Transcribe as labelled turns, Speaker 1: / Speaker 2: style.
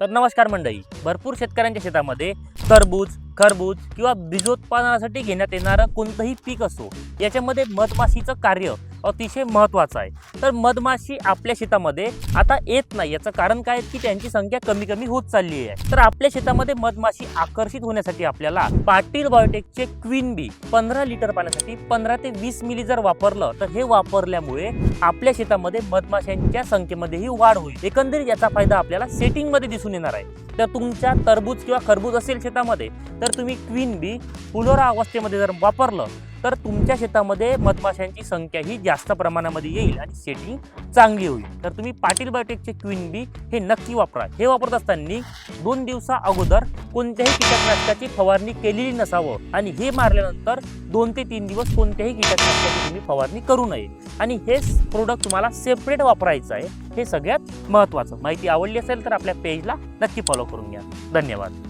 Speaker 1: तर नमस्कार मंडळी भरपूर शेतकऱ्यांच्या शेतामध्ये तरबूज खरबूज किंवा बीजोत्पादनासाठी घेण्यात येणारं कोणतंही पीक असो याच्यामध्ये मधमाशीचं कार्य अतिशय महत्त्वाचं आहे. तर मधमाशी आपल्या शेतामध्ये आता येत नाही. याचं कारण काय आहे की त्यांची संख्या कमी कमी होत चालली आहे. तर आपल्या शेतामध्ये मधमाशी आकर्षित होण्यासाठी आपल्याला पाटील बायोटेकचे क्वीन बी पंधरा लिटर पाण्यासाठी पंधरा ते वीस मिली जर वापरलं तर हे वापरल्यामुळे आपल्या शेतामध्ये मधमाशांच्या संख्येमध्येही वाढ होईल. एकंदरीत याचा फायदा आपल्याला सेटिंगमध्ये दिसून येणार आहे. तर तुमच्या टरबूज किंवा खरबूज असेल शेतामध्ये तर तुम्ही क्वीन बी फुलोरा अवस्थेमध्ये जर वापरलं तर तुमच्या शेतामध्ये मधमाशांची संख्या ही जास्त प्रमाणामध्ये येईल आणि सेटिंग चांगली होईल. तर तुम्ही पाटील बायोटेकचे क्वीन बी हे नक्की वापरा. हे वापरत असताना दोन दिवसा अगोदर कोणत्याही कीटकनाशकाची फवारणी केलेली नसावं आणि हे मारल्यानंतर दोन ते तीन दिवस कोणत्याही कीटकनाशकाची तुम्ही फवारणी करू नये. आणि हेच प्रोडक्ट तुम्हाला सेपरेट वापरायचं आहे हे सगळ्यात महत्त्वाचं. माहिती आवडली असेल तर आपल्या पेजला नक्की फॉलो करून घ्या. धन्यवाद.